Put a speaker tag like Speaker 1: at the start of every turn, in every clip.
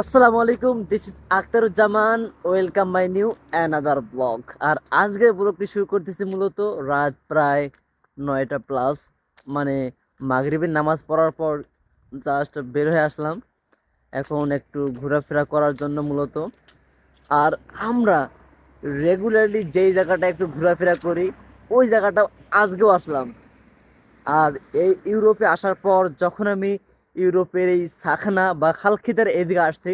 Speaker 1: আসসালামু আলাইকুম this is Akhtaruzzaman welcome my new another blog আর আজকের ব্লগটি শুরু করতেছি মূলত রাত প্রায় নয়টা প্লাস মানে মাগরিবের নামাজ পড়ার পর জাস্ট বের হয়ে আসলাম। এখন একটু ঘোরাফেরা করার জন্য মূলত। আর আমরা রেগুলারলি যেই জায়গাটা একটু ঘোরাফেরা করি, ওই জায়গাটা আজকেও আসলাম। আর এই ইউরোপে আসার পর যখন আমি ইউরোপের এই সাখানা বা খালখিতার এদিকে আসছি।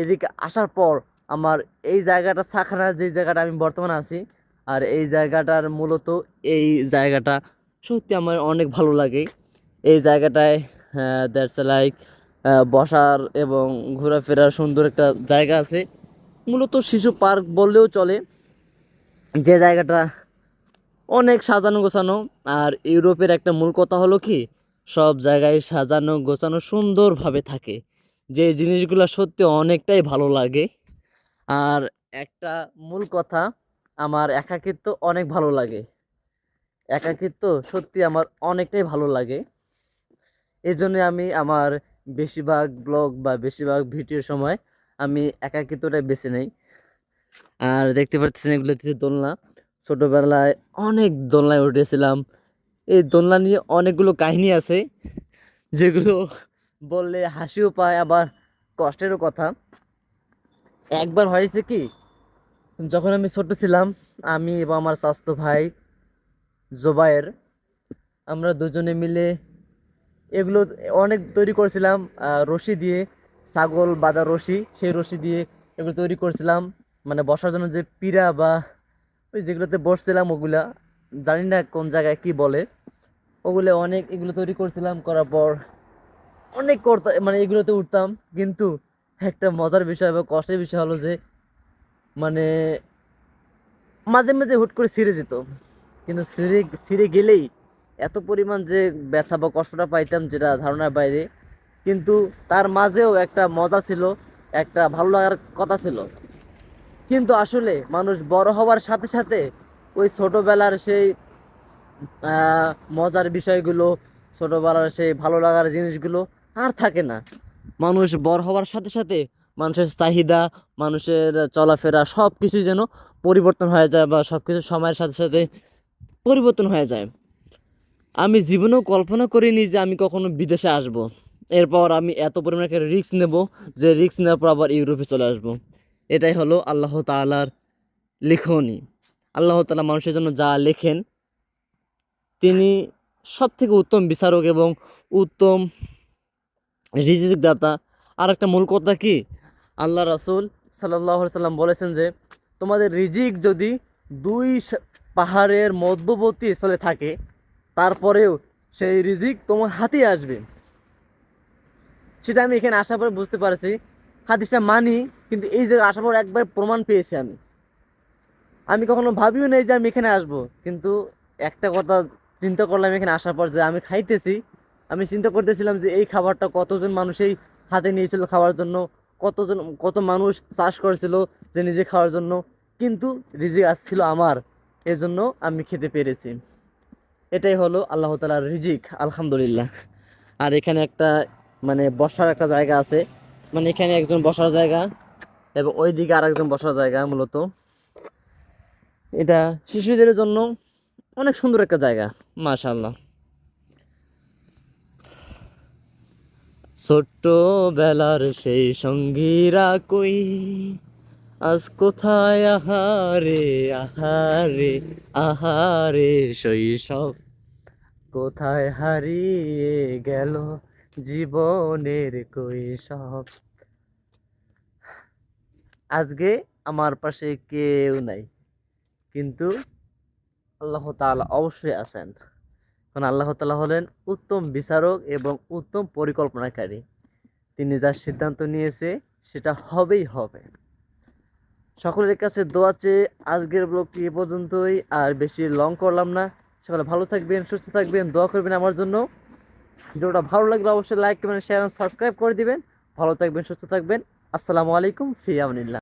Speaker 1: এদিকে আসার পর আমার এই জায়গাটা সাখানা, যে জায়গাটা আমি বর্তমানে আছি, আর এই জায়গাটার মূলত এই জায়গাটা সত্যি আমার অনেক ভালো লাগে। এই জায়গাটায় দ্যাটস লাইক বসার এবং ঘোরাফেরার সুন্দর একটা জায়গা আছে। মূলত শিশু পার্ক বললেও চলে। যে জায়গাটা অনেক সাজানো গোছানো, আর ইউরোপের একটা মূল কথা হলো কি সব জায়গায় সাজানো, গোছানো সুন্দরভাবে থাকে। যে জিনিসগুলো সত্যি অনেকটাই ভালো লাগে। আর একটা মূল কথা, আমার একাকিত্ব অনেক ভালো লাগে। একাকিত্ব সত্যি আমার অনেকটাই ভালো লাগে। এই জন্য আমি আমার বেশিরভাগ ব্লগ বা বেশিরভাগ ভিডিওর সময় আমি একাকিত্বটাই বেছে নেই। আর দেখতে পাচ্ছেন এগুলো হচ্ছে দোলনা। ছোটোবেলায় অনেক দোলনায় উঠেছিলাম। এই দোলনা নিয়ে অনেকগুলো কাহিনী আছে, যেগুলো বললে হাসিও পায়, আবার কষ্টেরও কথা। একবার হয়েছে কি, যখন আমি ছোট ছিলাম, আমি এবং আমার স্বাস্থ্য ভাই জোবায়ের, আমরা দুজনে মিলে এগুলো অনেক তৈরি করেছিলাম রশি দিয়ে, ছাগল বাঁধা রশি, সেই রশি দিয়ে এগুলো তৈরি করেছিলাম। মানে বসার জন্য যে পিড়া বা ওই যেগুলোতে বসছিলাম, ওগুলা জানি না কোন জায়গায় কি বলে। ওগুলো অনেক, এগুলো তৈরি করছিলাম, করার পর অনেক করতাম মানে এগুলোতে উঠতাম। কিন্তু একটা মজার বিষয় বা কষ্টের বিষয় হলো যে মানে মাঝে মাঝে হুট করে ছিঁড়ে যেত। কিন্তু ছিঁড়ে ছিঁড়ে গেলেই এত পরিমাণ যে ব্যথা বা কষ্টটা পাইতাম যেটা ধারণার বাইরে। কিন্তু তার মাঝেও একটা মজা ছিল, একটা ভালো লাগার কথা ছিল। কিন্তু আসলে মানুষ বড় হওয়ার সাথে সাথে ওই ছোটোবেলার সেই মজার বিষয়গুলো, ছোটোবেলার সেই ভালো লাগার জিনিসগুলো আর থাকে না মানুষ বড় হওয়ার সাথে সাথে মানুষের চাহিদা, মানুষের চলাফেরা সব কিছুই যেন পরিবর্তন হয়ে যায় বা সব কিছু সময়ের সাথে সাথে পরিবর্তন হয়ে যায় আমি জীবনেও কল্পনা করিনি যে আমি কখনো বিদেশে আসব। এরপর আমি এত পরিমাণে একটা রিস্ক নেব যে রিক্স নেওয়ার পর আবার ইউরোপে চলে আসব। এটাই হলো আল্লাহ তাআলার লিখনি আল্লাহ তালা মানুষের জন্য যা লেখেন, তিনি সব থেকে উত্তম বিচারক এবং উত্তম রিজিক দাতা। আর একটা মূল কথা কি? আল্লাহ রাসুল সাল্লাহ সাল্লাম বলেছেন যে, তোমাদের রিজিক যদি দুই পাহাড়ের মধ্যবর্তী স্থলে থাকে, তারপরেও সেই রিজিক তোমার হাতে আসবে। সেটা আমি এখানে আসার পর বুঝতে পারছি। হাদিসটা মানি, কিন্তু এই জায়গায় আসার পর একবার প্রমাণ পেয়েছি আমি। আমি কখনো ভাবিও নেই যে আমি এখানে আসব। কিন্তু একটা কথা চিন্তা করলাম এখানে আসার পর যে আমি খাইতেছি। আমি চিন্তা করতেছিলাম যে এই খাবারটা কতজন মানুষই হাতে নিয়েছিল খাওয়ার জন্য, কতজন, কত মানুষ চাষ করেছিল যে নিজে খাওয়ার জন্য। কিন্তু রিজিক আসছিল আমার, এজন্য আমি খেতে পেরেছি। এটাই হলো আল্লাহ তালার রিজিক, আলহামদুলিল্লাহ। আর এখানে একটা মানে বসার একটা জায়গা আছে। মানে এখানে একজন বসার জায়গা এবং ওই দিকে আরেকজন বসার জায়গা মূলত। এটা শিশুদের জন্য অনেক সুন্দর একটা জায়গা মাশাল্লাহ ছোট্টবেলার সেই সঙ্গীরা কই? আজ কোথায়? আহারে আহারে আহারে শৈশব। কোথায় হারিয়ে গেল জীবনের কৈশব? আজকে আমার পাশে কেউ নাই। কিন্তু আল্লাহ তাআলা অবশ্যই আছেন। কারণ আল্লাহ তাআলা হলেন উত্তম বিচারক এবং উত্তম পরিকল্পনাকারী। তিনি যার সিদ্ধান্ত নিয়েছে, সেটা হবেই হবে। সকলের কাছে দোয়া চেয়ে আজকের ব্লগটি এ পর্যন্তই, আর বেশি লং করলাম না। সকলে ভালো থাকবেন, সুস্থ থাকবেন, দোয়া করবেন আমার জন্য। ভিডিওটা ভালো লাগলে অবশ্যই লাইক করবেন শেয়ার সাবস্ক্রাইব করে দিবেন। ভালো থাকবেন, সুস্থ থাকবেন। আসসালামু আলাইকুম, ফি আমনিল্লাহ